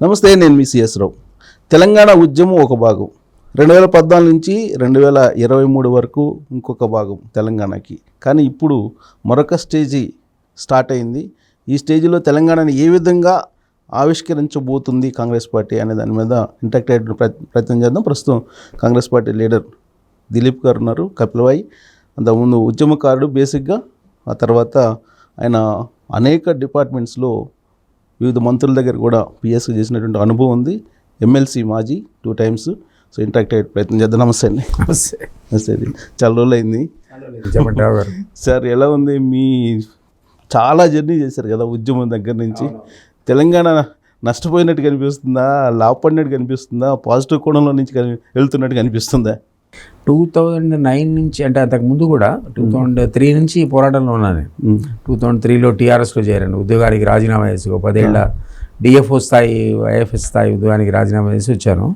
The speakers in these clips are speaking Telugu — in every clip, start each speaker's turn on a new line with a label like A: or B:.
A: నమస్తే నేను మీ సిఎస్ రావు. తెలంగాణ ఉద్యమం ఒక భాగం. రెండు వేల పద్నాలుగు నుంచి రెండు వేల ఇరవై మూడు వరకు ఇంకొక భాగం తెలంగాణకి. కానీ ఇప్పుడు మరొక స్టేజీ స్టార్ట్ అయింది. ఈ స్టేజీలో తెలంగాణని ఏ విధంగా ఆవిష్కరించబోతుంది కాంగ్రెస్ పార్టీ అనే దాని మీద ఇంటాక్ట్ అయ్యే ప్రయత్నం చేద్దాం. ప్రస్తుతం కాంగ్రెస్ పార్టీ లీడర్ దిలీప్ గారు ఉన్నారు కపిలవాయి అంతకుముందు ఉద్యమకారుడు బేసిక్గా ఆ తర్వాత ఆయన అనేక డిపార్ట్మెంట్స్లో వివిధ మంత్రుల దగ్గర కూడా పిఎస్కి చేసినటువంటి అనుభవం ఉంది. ఎమ్మెల్సీ మాజీ టూ టైమ్స్. సో ఇంటరాక్ట్ అయ్యే ప్రయత్నం చేద్దాం. నమస్తే అండి. నమస్తే. అండి. చాలా రోజులు అయింది
B: చెప్పండి రావు గారు.
A: సార్ ఎలా ఉంది? మీ చాలా జర్నీ చేశారు కదా ఉద్యమం దగ్గర నుంచి. తెలంగాణ నష్టపోయినట్టు కనిపిస్తుందా? లాభపడినట్టు కనిపిస్తుందా? పాజిటివ్ కోణంలో నుంచి వెళ్తున్నట్టు కనిపిస్తుందా?
B: టూ థౌజండ్ నైన్ నుంచి అంటే అంతకు ముందు కూడా టూ థౌజండ్ త్రీ నుంచి పోరాటంలో ఉన్నాను నేను. టూ థౌజండ్ త్రీలో టీఆర్ఎస్లో చేరాను. ఉద్యోగానికి రాజీనామా చేసి ఒక పదేళ్ళ డిఎఫ్ఓ స్థాయి ఐఎఫ్ఎస్ స్థాయి ఉద్యోగానికి రాజీనామా చేసి వచ్చాను.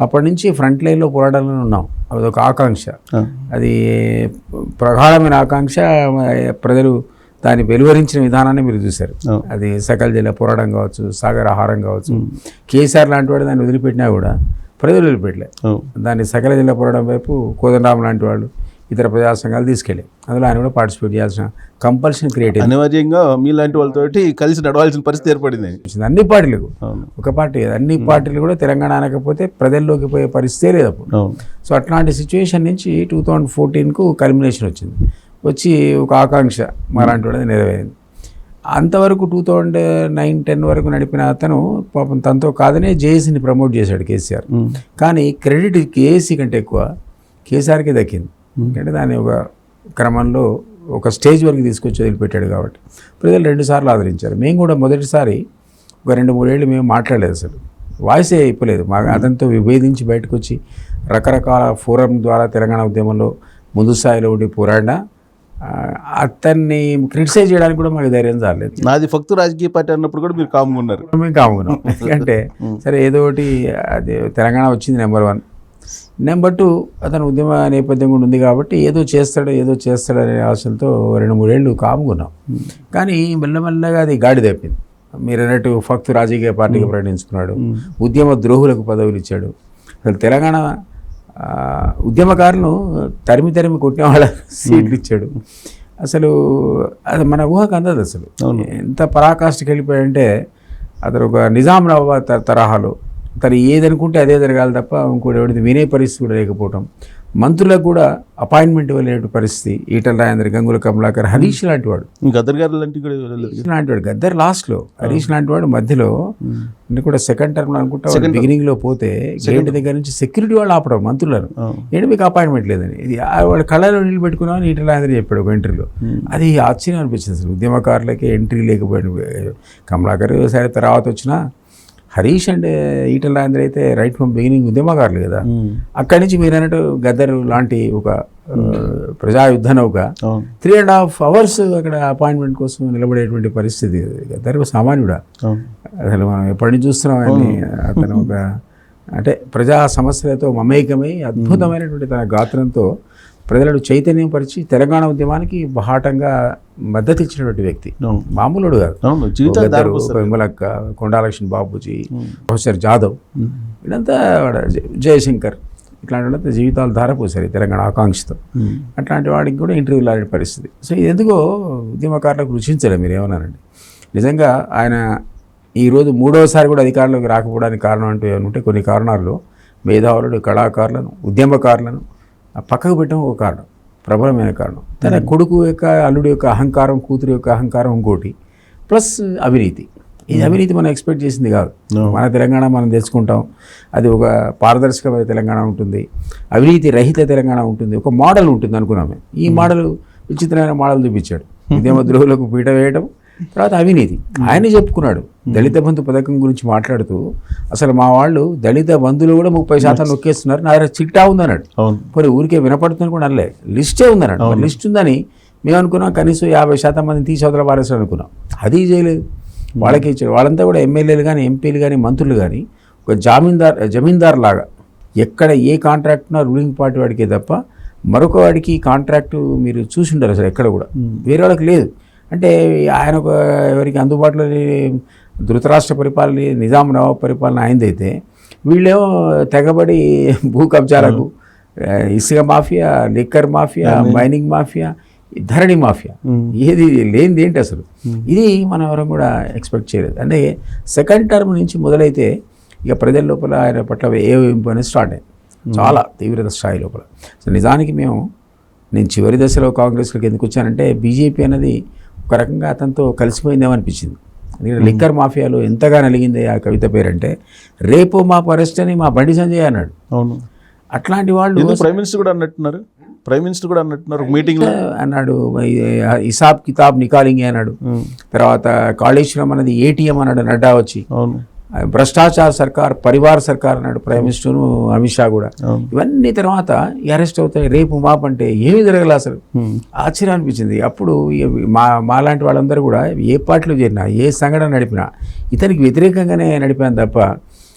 B: అప్పటి నుంచి ఫ్రంట్ లైన్లో పోరాటంలో ఉన్నాం. అదొక ఆకాంక్ష. అది ప్రగాఢమైన ఆకాంక్ష. ప్రజలు దాన్ని వెలువరించిన విధానాన్ని మీరు చూశారు. అది సకల జిల్లా పోరాటం కావచ్చు సాగర్ ఆహారం కావచ్చు. కేసీఆర్ లాంటి వాడు దాన్ని వదిలిపెట్టినా కూడా ప్రజలు వదిలిపెట్టలే
A: అవును.
B: దాన్ని సకల జిల్లా పోరాటం వైపు కోదండరామ్ లాంటి వాళ్ళు ఇతర ప్రజా సంఘాలు తీసుకెళ్ళాయి అందులో ఆయన కూడా పార్టిసిపేట్ చేయాల్సిన కంపల్షన్ క్రియేట్
A: అనివార్యంగా మీలాంటి వాళ్ళతోటి కలిసి నడవాల్సిన పరిస్థితి ఏర్పడింది.
B: అన్ని పార్టీలకు. ఒక పార్టీ అన్ని పార్టీలు కూడా తెలంగాణ అనకపోతే ప్రజల్లోకి పోయే పరిస్థితే లేదు అప్పుడు. సో అట్లాంటి సిచ్యువేషన్ నుంచి టూ థౌజండ్ ఫోర్టీన్కు కల్మినేషన్ వచ్చింది. వచ్చి ఒక ఆకాంక్ష మాలాంటి వాళ్ళది నెరవేరింది. అంతవరకు టూ థౌజండ్ నైన్ టెన్ వరకు నడిపిన అతను పాపం తనతో కాదనే జేఏసీని ప్రమోట్ చేశాడు కేసీఆర్. కానీ క్రెడిట్ కేఏసీ కంటే ఎక్కువ కేసీఆర్కే దక్కింది. ఎందుకంటే దాన్ని ఒక క్రమంలో ఒక స్టేజ్ వరకు తీసుకొచ్చి వదిలిపెట్టాడు కాబట్టి. ప్రజలు రెండుసార్లు ఆదరించారు. మేము కూడా మొదటిసారి ఒక రెండు మూడేళ్ళు మేము మాట్లాడలేదు అసలు. వాయిసే ఇప్పలేదు. మా అతనితో విభేదించి బయటకు వచ్చి రకరకాల ఫోరం ద్వారా తెలంగాణ ఉద్యమంలో ముందు స్థాయిలో ఉండి పోరాడినా అతన్ని క్రిటిసైజ్ చేయడానికి కూడా మాకు ధైర్యం చాలేదు
A: నాది ఫక్తు రాజకీయ పార్టీ అన్నప్పుడు కూడా మీరు కామ్గా ఉన్నారు.
B: మేము కాముకున్నాం ఎందుకంటే సరే ఏదో ఒకటి అది తెలంగాణ వచ్చింది నెంబర్ వన్. నెంబర్ టూ అతను ఉద్యమ నేపథ్యం కూడా ఉంది కాబట్టి ఏదో చేస్తాడు ఏదో చేస్తాడు అనే ఆశలతో రెండు మూడేళ్ళు కాముకున్నాం కానీ మెల్లమెల్లగా అది గాడి తప్పింది. మీరు అన్నట్టు ఫక్తు రాజకీయ పార్టీకి ప్రకటించుకున్నాడు. ఉద్యమ ద్రోహులకు పదవులు ఇచ్చాడు. అసలు తెలంగాణ ఉద్యమకారులను తరిమి తరిమి కొట్టిన వాళ్ళ సీట్లు ఇచ్చాడు. అసలు అది మన ఊహకు అందదు అసలు. ఎంత పరాకాష్ఠకి వెళ్ళిపోయాడంటే అతను ఒక నిజాం తరహాలో తను ఏదనుకుంటే అదే జరగాలి తప్ప ఇంకోటి ఎవరిది వినే పరిస్థితి కూడా లేకపోవటం. మంత్రులకు కూడా అపాయింట్మెంట్ ఇవ్వలేని పరిస్థితి. ఈటల రాజేంద్ర గంగుల కమలాకర్ హరీష్ లాంటి వాడు.
A: ఇంకా అద్దరు గారు
B: హరీష్ లాంటి వాడు. గద్దర్ లాస్ట్లో హరీష్ లాంటి వాడు మధ్యలో నేను కూడా సెకండ్ టర్మ్ అనుకుంటా బిగినింగ్లో పోతే గేట్ దగ్గర నుంచి సెక్యూరిటీ వాళ్ళు ఆపడం మంత్రులను. ఏంటి మీకు అపాయింట్మెంట్ లేదని? ఇది వాడు కళ్ళలో నీళ్ళు పెట్టుకున్నామని ఈటల రాజేంద్ర చెప్పాడు ఒక ఎంట్రీలో అది ఆశ్చర్యం అనిపించింది అసలు. ఉద్యమకారులకి ఎంట్రీ లేకపోయాడు కమలాకర్ సరే తర్వాత వచ్చిన హరీష్ అండ్ ఈటల రాజేంద్ర అయితే రైట్ ఫ్రమ్ బిగినింగ్ ఉద్యమకారులు కదా. అక్కడి నుంచి మీరు అన్నట్టు గద్దర్ లాంటి ఒక ఆ, ప్రజా యుద్ధ నౌక త్రీ అండ్ హాఫ్ అవర్స్ అక్కడ అపాయింట్మెంట్ కోసం నిలబడేటువంటి పరిస్థితి గద్దర్ సామాన్యుడా? అసలు మనం ఎప్పటి నుంచి చూస్తున్నాం ఆయన్ని అతను ఒక అంటే ప్రజా సమస్యలతో మమేకమై అద్భుతమైనటువంటి తన గాత్రంతో ప్రజలను చైతన్యం పరిచి తెలంగాణ ఉద్యమానికి బహాటంగా మద్దతు ఇచ్చినటువంటి వ్యక్తి. మామూలుడు కాదు. విమలక్క కొండాలక్ష్మి బాబుజీ ప్రొఫెసర్ జాదవ్ వీళ్ళంతా జయశంకర్ ఇట్లాంటి వాళ్ళంతా జీవితాలు ధారపోసారు తెలంగాణ ఆకాంక్షతో. అట్లాంటి వాడికి కూడా ఇంటర్వ్యూ లాంటి పరిస్థితి. సో ఇది ఎందుకో ఉద్యమకారులకు రుచించలే మీరు ఏమన్నారండి? నిజంగా ఆయన ఈరోజు మూడవసారి కూడా అధికారంలోకి రాకపోవడానికి కారణం అంటూ ఏమైనా ఉంటే కొన్ని కారణాల్లో మేధావులను కళాకారులను ఉద్యమకారులను పక్కకు పెట్టడం ఒక కారణం ప్రబలమైన కారణం. తన కొడుకు యొక్క అల్లుడి యొక్క అహంకారం కూతురు యొక్క అహంకారం ఇంకోటి ప్లస్ అవినీతి. ఈ అవినీతి మనం ఎక్స్పెక్ట్ చేసింది కాదు. మన తెలంగాణ మనం తెచ్చుకుంటాం అది ఒక పారదర్శకమైన తెలంగాణ ఉంటుంది. అవినీతి రహిత తెలంగాణ ఉంటుంది. ఒక మోడల్ ఉంటుంది అనుకున్నాం మేము. ఈ మోడల్ విచిత్రమైన మోడల్ చూపించాడు. ఉద్యమ ద్రోహులకు పీట వేయడం తర్వాత అవినీతి. ఆయనే చెప్పుకున్నాడు. దళిత బంధు పథకం గురించి మాట్లాడుతూ అసలు మా వాళ్ళు దళిత బంధువులు కూడా ముప్పై శాతం నొక్కేస్తున్నారు. నా దగ్గర చిట్టా ఉందన్నాడు. పోనీ ఊరికే వినపడుతుంది కూడా అనలే. లిస్టే ఉందన్నాడు. మరి లిస్ట్ ఉందని మేము అనుకున్నాం కనీసం యాభై శాతం మందిని తీసి అవతల పారేసారు అనుకున్నాం. అది చేయలేదు. వాళ్ళకి ఇచ్చారు. వాళ్ళంతా కూడా ఎమ్మెల్యేలు కానీ ఎంపీలు కానీ మంత్రులు కానీ ఒక జామీందార్ జమీందార్ లాగా ఎక్కడ ఏ కాంట్రాక్ట్ ఉన్నా రూలింగ్ పార్టీ వాడికే తప్ప మరొక వాడికి కాంట్రాక్టు మీరు చూసి ఉండరు అసలు ఎక్కడ కూడా. వేరే వాళ్ళకి లేదు. అంటే ఆయన ఒక ఎవరికి అందుబాటులో లేని ధృతరాష్ట్ర పరిపాలన నిజాం నవాబ్ పరిపాలన అయిందైతే వీళ్ళేమో తెగబడి భూ కబ్జాలకు ఆ, ఇసుక mafia liquor mafia mining mafia Dharani mafia. ఏది లేనిది ఏంటి అసలు? ఇది మనం ఎవరం కూడా ఎక్స్పెక్ట్ చేయలేదు. అంటే సెకండ్ టర్మ్ నుంచి మొదలైతే ఇక ప్రజల లోపల ఆయన పట్ల ఏ వేయింపు అనేది స్టార్ట్ అయింది. చాలా తీవ్రత స్థాయి లోపల. సో నిజానికి మేము నేను చివరి దశలో కాంగ్రెస్లోకి ఎందుకు వచ్చానంటే బీజేపీ అనేది ఒక రకంగా అతనితో కలిసిపోయిందేమో అనిపించింది ఎందుకంటే లిక్కర్ మాఫియాలో ఎంతగా నలిగింది ఆ కవిత పేరంటే రేపు మా అరెస్ట్ అని మా బండి సంజయ్ అన్నాడు.
A: అవును.
B: అట్లాంటి వాళ్ళు
A: ప్రైమ్ మినిస్టర్ కూడా అన్నట్టున్నారు? ప్రైమ్ మినిస్టర్ కూడా అన్నట్టున్నారు మీటింగ్
B: అన్నాడు హిసాబ్ కితాబ్ నికాలింగి అన్నాడు. తర్వాత కాళేశ్వరం అనేది ఏటీఎం అన్నాడు నడ్డా వచ్చి.
A: అవును.
B: భ్రష్టాచార సర్కార్ పరివార్ సర్కార్ అన్నాడు ప్రైమ్ మినిస్టర్ అమిత్ షా కూడా.
A: అవును
B: ఇవన్నీ తర్వాత అరెస్ట్ అవుతాయి రేపు మాపు అంటే ఏమీ జరగలే అసలు.
A: ఉమ్,
B: ఆశ్చర్యం అనిపించింది. అప్పుడు మా మాలాంటి వాళ్ళందరూ కూడా ఏ పార్టీలో చేరినా ఏ సంఘటన నడిపినా ఇతనికి వ్యతిరేకంగానే నడిపాను తప్ప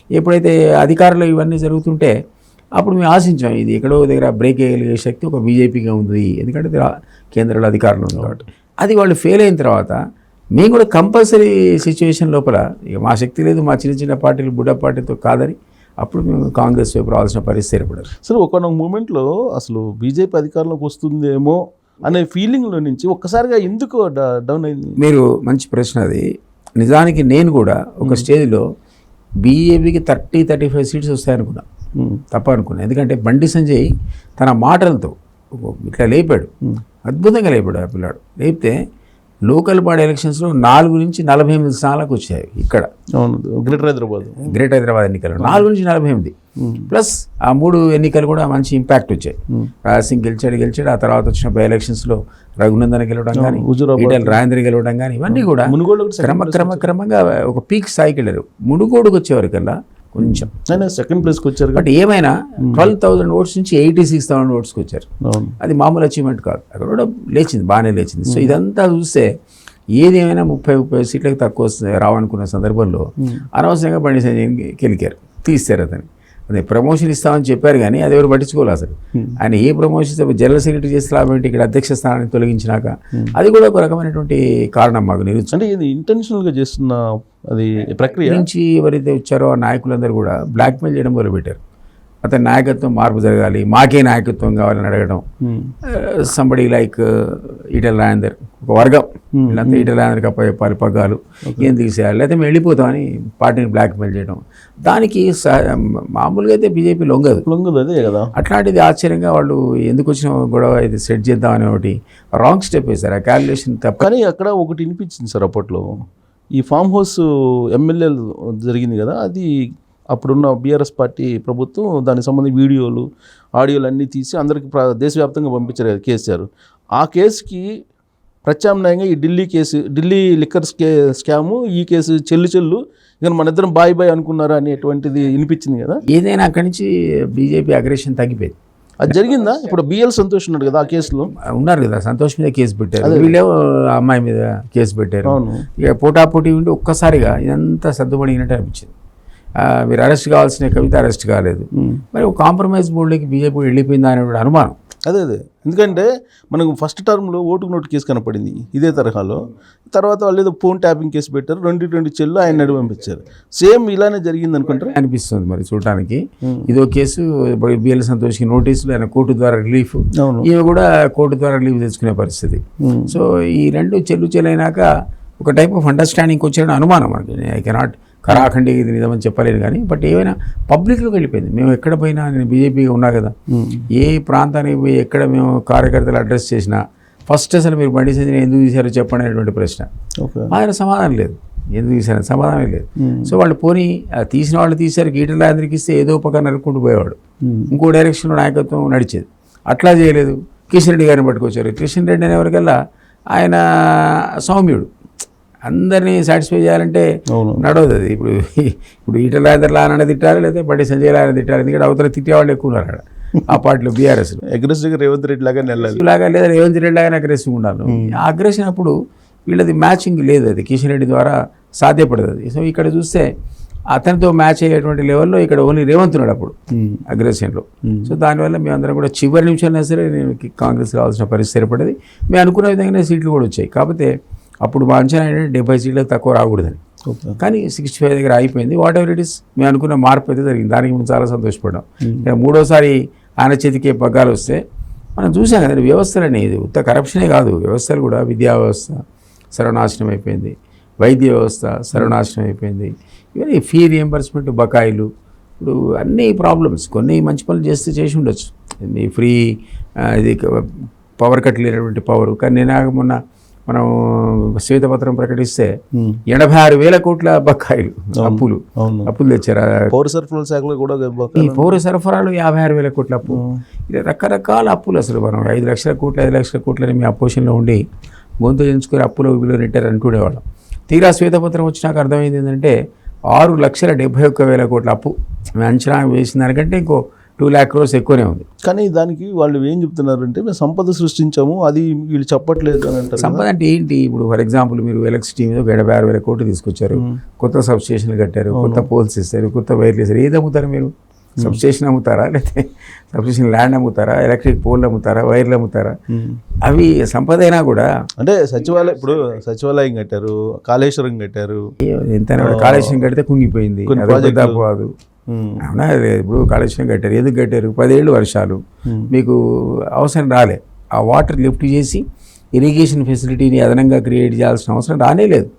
B: ఎప్పుడైతే అధికారులు ఇవన్నీ జరుగుతుంటే అప్పుడు మేము ఆశించాం ఇది ఎక్కడో దగ్గర బ్రేక్ వేయగలిగే శక్తి ఒక బీజేపీగా ఉంది. ఎందుకంటే కేంద్రంలో అధికారంలో ఉంది కాబట్టి. అది వాళ్ళు ఫెయిల్ అయిన తర్వాత మేము కూడా కంపల్సరీ సిచ్యువేషన్ లోపల ఇక మా శక్తి లేదు మా చిన్న చిన్న పార్టీలు బుడ్డ పార్టీతో కాదని అప్పుడు మేము కాంగ్రెస్ వైపు రావాల్సిన పరిస్థితి ఏర్పడారు
A: సరే ఒకనొక మూమెంట్లో అసలు బీజేపీ అధికారంలోకి వస్తుందేమో అనే ఫీలింగ్లో నుంచి ఒక్కసారిగా ఎందుకు డౌన్ అయింది?
B: మీరు మంచి ప్రశ్న అది. నిజానికి నేను కూడా ఒక స్టేజ్లో బీఏపీకి థర్టీ థర్టీ ఫైవ్ సీట్స్ వస్తాయనుకున్నా.
A: ఉమ్,
B: తప్ప అనుకున్నా ఎందుకంటే బండి సంజయ్ తన మాటలతో ఇట్లా లేపాడు. అద్భుతంగా లేపాడు ఆ పిల్లాడు. లేపితే లోకల్ బాడీ ఎలక్షన్స్లో నాలుగు నుంచి నలభై ఎనిమిది స్థానాలకు వచ్చాయి ఇక్కడ.
A: గ్రేటర్ హైదరాబాద్.
B: గ్రేట్ హైదరాబాద్ ఎన్నికలు. నాలుగు నుంచి నలభై ఎనిమిది. ప్లస్ ఆ మూడు ఎన్నికలు కూడా మంచి ఇంపాక్ట్ వచ్చాయి. రాజసింగ్ గెలిచాడు గెలిచాడు. ఆ తర్వాత వచ్చిన బై ఎలక్షన్స్లో రఘునందన్ గెలవడం కానీ. ఈటెల రాజేంద్ర గెలవడం కానీ ఇవన్నీ కూడా క్రమ క్రమ క్రమంగా ఒక పీక్ స్థాయికి వెళ్ళారు. మునుగోడుకు వచ్చేవరకల్లా కొంచెం
A: సెకండ్ ప్లేస్కి వచ్చారు
B: బట్ ఏమైనా ట్వెల్వ్ థౌసండ్ ఓట్స్ నుంచి ఎయిటీ సిక్స్ థౌసండ్ ఓట్స్కి వచ్చారు. అది మామూలు అచీవ్మెంట్ కాదు. అక్కడ కూడా లేచింది బాగానే లేచింది. సో ఇదంతా చూస్తే ఏదేమైనా ముప్పై ముప్పై సీట్లకు తక్కువ రావనుకున్న సందర్భంలో అనవసరంగా బండి సంజయ్ తీస్తారు అతని అదే ప్రమోషన్ ఇస్తామని చెప్పారు కానీ అది ఎవరు పట్టించుకోలేదు అసలు. ఆయన ఏ ప్రమోషన్ జనరల్ సెక్రటరీ చేస్తే ఇక్కడ అధ్యక్ష స్థానాన్ని తొలగించినాక అది కూడా ఒక రకమైనటువంటి కారణం మాకు నిరుత్సాహం
A: అంటే ఇది ఇంటెన్షనల్గా చేస్తున్న అది ప్రక్రియ?
B: నుంచి ఎవరైతే వచ్చారో ఆ నాయకులందరూ కూడా బ్లాక్మెయిల్ చేయడం మొదలుపెట్టారు. అతని నాయకత్వం మార్పు జరగాలి మాకే నాయకత్వం కావాలని అడగడం. సంబడి లైక్ ఈటల రాజేందర్ ఒక వర్గం. వీళ్ళంతా ఈటల రాజేందర్కి అప్పచెప్పాలి పగ్గాలు. ఏం తీసేయాలి? లేకపోతే మేము వెళ్ళిపోతామని పార్టీని బ్లాక్మెయిల్ చేయడం. దానికి మామూలుగా అయితే బీజేపీ లొంగదు.
A: లొంగదు అదే కదా.
B: అట్లాంటిది ఆశ్చర్యంగా వాళ్ళు ఎందుకు వచ్చిన గొడవ ఇది సెట్ చేద్దామని ఒకటి రాంగ్ స్టెప్ వేశారు. ఆ క్యాలిక్యులేషన్ తప్ప
A: కానీ అక్కడ ఒకటి వినిపించింది సార్ అప్పట్లో. ఈ ఫామ్ హౌస్ ఎమ్మెల్యేలు జరిగింది కదా అది అప్పుడున్న బీఆర్ఎస్ పార్టీ ప్రభుత్వం దానికి సంబంధించి వీడియోలు ఆడియోలు అన్నీ తీసి అందరికి ప్ర- దేశవ్యాప్తంగా పంపించారు కేసీఆర్. ఆ కేసుకి ప్రత్యామ్నాయంగా ఈ ఢిల్లీ కేసు ఢిల్లీ లిక్కర్ స్కే స్కాము ఈ కేసు చెల్లు చెల్లు ఇక మన ఇద్దరం బాయ్ బాయ్ అనుకున్నారా అనేటువంటిది వినిపించింది కదా?
B: ఏదైనా అక్కడి నుంచి బీజేపీ అగ్రెషన్ తగ్గిపోయింది.
A: అది జరిగిందా? ఇప్పుడు బిఎల్ సంతోష్ ఉన్నాడు కదా ఆ కేసులో?
B: ఉన్నారు కదా సంతోష్ మీద కేసు పెట్టారు. వీళ్ళేమో ఆ అమ్మాయి మీద కేసు పెట్టారు.
A: అవును.
B: ఇక పోటాపోటీ ఉండి ఒక్కసారిగా ఇదంతా సర్దుబడినట్టు అనిపించింది. మీరు అరెస్ట్ కావాల్సిన కవిత అరెస్ట్ కాలేదు. మరి ఒక కాంప్రమైజ్ బోర్డులోకి బీజేపీ వెళ్ళిపోయిందా అనే కూడా అనుమానం.
A: అదే అదే. ఎందుకంటే మనకు ఫస్ట్ టర్మ్లో ఓటుకు నోటు కేసు కనపడింది ఇదే తరహాలో. తర్వాత వాళ్ళు ఏదో ఫోన్ ట్యాపింగ్ కేసు పెట్టారు రెండు రెండు చెల్లు ఆయన నడి పంపించారు. సేమ్ ఇలానే జరిగింది అనుకుంటారా?
B: అనిపిస్తుంది మరి చూడటానికి. ఇదో కేసు బిఎల్ సంతోష్కి నోటీసులు ఆయన కోర్టు ద్వారా రిలీఫ్. ఈమె కూడా కోర్టు ద్వారా రిలీఫ్ తెచ్చుకునే పరిస్థితి. సో ఈ రెండు చెల్లు చెల్లైనాక ఒక టైప్ ఆఫ్ అండర్స్టాండింగ్ వచ్చిన అనుమానం మనకి. ఐ కెనాట్ కరాఖండి ఇది నిజమని చెప్పలేను కానీ బట్ ఏమైనా పబ్లిక్లోకి వెళ్ళిపోయింది. మేము ఎక్కడ పోయినా నేను బీజేపీగా ఉన్నా కదా. ఏ ప్రాంతానికి పోయి ఎక్కడ మేము కార్యకర్తలు అడ్రస్ చేసినా ఫస్ట్ అసలు మీరు బండి సంజయ్ ఎందుకు తీశారో చెప్పండి అనేటువంటి ప్రశ్న. మా దగ్గర సమాధానం లేదు. ఎందుకు తీశారని సమాధానం లేదు. సో వాళ్ళు పోనీ తీసిన వాళ్ళు తీశారు గీటల అందరికి ఇస్తే ఏదో పక్కన నరుక్కుంటూ పోయేవాడు. ఇంకో డైరెక్షన్లో నాయకత్వం నడిచేది. అట్లా చేయలేదు. కిషన్ రెడ్డి గారిని పట్టుకొచ్చారు. కిషన్ రెడ్డి అనేవరకల్లా ఆయన సౌమ్యుడు. అందరినీ సాటిస్ఫై చేయాలంటే నడవదు అది. ఇప్పుడు ఇప్పుడు ఈటల రాజేందర్ లానని తిట్టాలి లేదా బండి సంజయ్ లాని తిట్టాలి ఎందుకంటే అవతల తిట్టేవాళ్ళు ఎక్కువ ఉన్నారు అక్కడ ఆ పార్టీలో బీఆర్ఎస్లో
A: అగ్రెసివ్గా రేవంత్ రెడ్డి లాగా వెళ్ళాలి.
B: లాగా లేదా రేవంత్ రెడ్డి లాగానే అగ్రెసివ్ ఉండాలి. ఆ అగ్రెషన్ అప్పుడు వీళ్ళది మ్యాచింగ్ లేదు అది. కిషన్ రెడ్డి ద్వారా సాధ్యపడదు అది. సో ఇక్కడ చూస్తే అతనితో మ్యాచ్ అయ్యేటువంటి లెవెల్లో ఇక్కడ ఓన్లీ రేవంత్ ఉన్నాడు అప్పుడు. అగ్రెషన్లో సో దానివల్ల మేమందరం కూడా చివరి నిమిషాలైనా సరే నేను కాంగ్రెస్ రావాల్సిన పరిస్థితి ఏర్పడింది. మేము అనుకున్న విధంగానే సీట్లు కూడా వచ్చాయి. కాకపోతే అప్పుడు మా అంచనా ఏంటంటే డెబ్బై సీట్లకు తక్కువ రాకూడదని. కానీ సిక్స్టీ ఫైవ్ దగ్గర అయిపోయింది వాట్ ఎవర్ ఇట్ ఇస్ మేము అనుకున్న మార్పు అయితే జరిగింది. దానికి మేము చాలా సంతోషపడ్డాం. ఇక మూడోసారి ఆయన చేతికి పగ్గాలు వస్తే మనం చూసాం కదండి వ్యవస్థలు అనేది ఉత్త కరప్షనే కాదు. వ్యవస్థలు కూడా విద్యా వ్యవస్థ సర్వనాశనం అయిపోయింది. వైద్య వ్యవస్థ సర్వనాశనం అయిపోయింది. ఇవన్నీ ఫీ రియంబర్స్మెంట్ బకాయిలు ఇప్పుడు అన్ని ప్రాబ్లమ్స్ కొన్ని మంచి పనులు చేస్తే చేసి ఉండొచ్చు. ఈ ఫ్రీ ఇది పవర్ కట్ లేనటువంటి పవర్ కానీ నేను మొన్న మనం శ్వేతపత్రం ప్రకటిస్తే
A: ఉమ్.
B: ఎనభై ఆరు వేల కోట్ల బకాయిలు అప్పులు. అప్పులు తెచ్చారు?
A: పౌర సరఫరాల శాఖలో కూడా
B: ఈ పౌర సరఫరాలు యాభై ఆరు వేల కోట్ల అప్పు. ఇది రకరకాల అప్పులు అసలు మనం. ఐదు లక్షల కోట్లు ఐదు లక్షల కోట్లని మీ అపోజిషన్లో ఉండి గొంతు ఎంచుకొని అప్పుల ఊబిలో నెట్టారు అంటుండేవాళ్ళం తీరా శ్వేతపత్రం వచ్చినాక అర్థమైంది ఏంటంటే ఆరు లక్షల డెబ్బై ఒక్క వేల కోట్ల అప్పు. అంచనా వేసిన దానికంటే ఇంకో టూ ల్యాక్ క్రోర్స్ ఎక్కువనే ఉంది.
A: కానీ దానికి వాళ్ళు ఏం చెప్తున్నారు అంటే మేము సంపద సృష్టించాము అది వీళ్ళు చెప్పట్లేదు అని అంటారు
B: సంపద అంటే ఏంటి? ఇప్పుడు ఫర్ ఎగ్జాంపుల్ మీరు ఎలక్ట్రిసిటీ మీద ఒక ఎనభై ఆరు వేల కోట్లు తీసుకొచ్చారు. కొత్త సబ్ స్టేషన్లు కట్టారు కొత్త పోల్స్ ఇస్తారు కొత్త వైర్లు ఇస్తారు. ఏది అమ్ముతారు మీరు? సబ్ స్టేషన్ అమ్ముతారా? లేకపోతే సబ్ స్టేషన్ ల్యాండ్ అమ్ముతారా? ఎలక్ట్రిక్ పోల్ అమ్ముతారా? వైర్లు అమ్ముతారా. అవి సంపద అయినా కూడా
A: అంటే సచివాలయం ఇప్పుడు సచివాలయం కట్టారు కాళేశ్వరం కట్టారు.
B: ఎంత కాళేశ్వరం కడితే కుంగిపోయింది. కాదు. అవునా? ఇప్పుడు కాళేశ్వరం కట్టారు. ఎందుకు కట్టారు? పదేళ్ళు వర్షాలు. మీకు అవసరం రాలే. ఆ వాటర్ లిఫ్ట్ చేసి ఇరిగేషన్ ఫెసిలిటీని అదనంగా క్రియేట్ చేయాల్సిన అవసరం రానే లేదు.